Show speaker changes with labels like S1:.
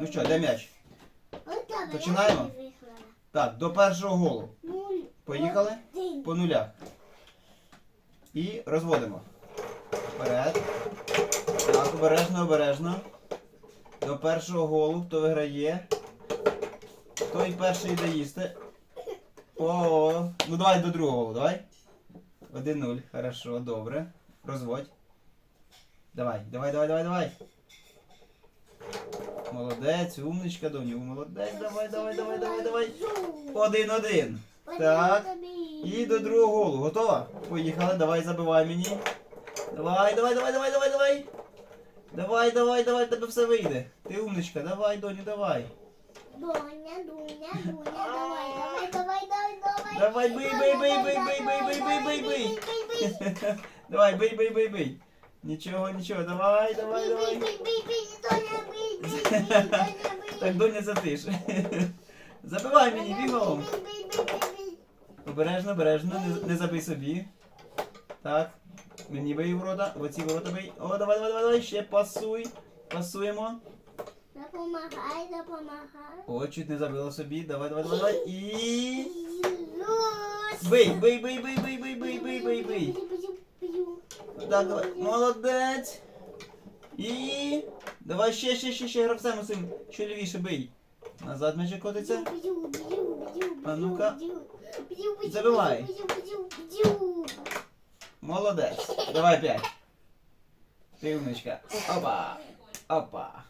S1: Ну що, де м'яч? Починаємо? Так, до першого голу. Поїхали? По нулях. І розводимо. Вперед. Так, обережно, обережно. До першого голу, хто виграє. Той перший йде їсти. О, ну давай до другого голу, давай. 1-0. Хорошо, добре. Розводь. Давай, давай, давай, давай, давай. Молодець, умничка, доню, молодець, давай, давай, давай, давай, давай. Один-один. Так. І до другого голу. Готова? Поїхали, давай, забивай мені. Давай, давай, давай, давай, давай, давай. Давай, давай, давай, тебе все вийде. Ти умничка, давай, доню, давай.
S2: Доня, Дуня, Дуня, давай, давай, давай, давай, давай.
S1: Давай, бий, бий, бий, бий, бий, бий, бий, бий, бий, бий. Давай, бий, бий, бий, бий. Нічого, нічого, давай, давай, давай.
S2: Бий, бий, бий, бий, Доня.
S1: Так, доня, затиш. Забивай мені, бігом. Обережно, обережно, не, не забий собі. Так. Мені бий ворота, в оці ворота бий. О, давай, давай, давай, давай, ще пасуй. Пасуємо.
S2: Допомагай, допомагай.
S1: О, чуть не забила собі. Давай, давай, давай, давай. І. Бий, бий, бий, бий, бий, бий, бий, бий, бий, бий. Так, давай. Молодець. І. Давай ще, ще, ще, ще гравцем усім. Що лівіше бий. Назад м'ячик котиться. А ну-ка. Забивай. Молодець. Давай п'ять. Ти. Опа. Опа.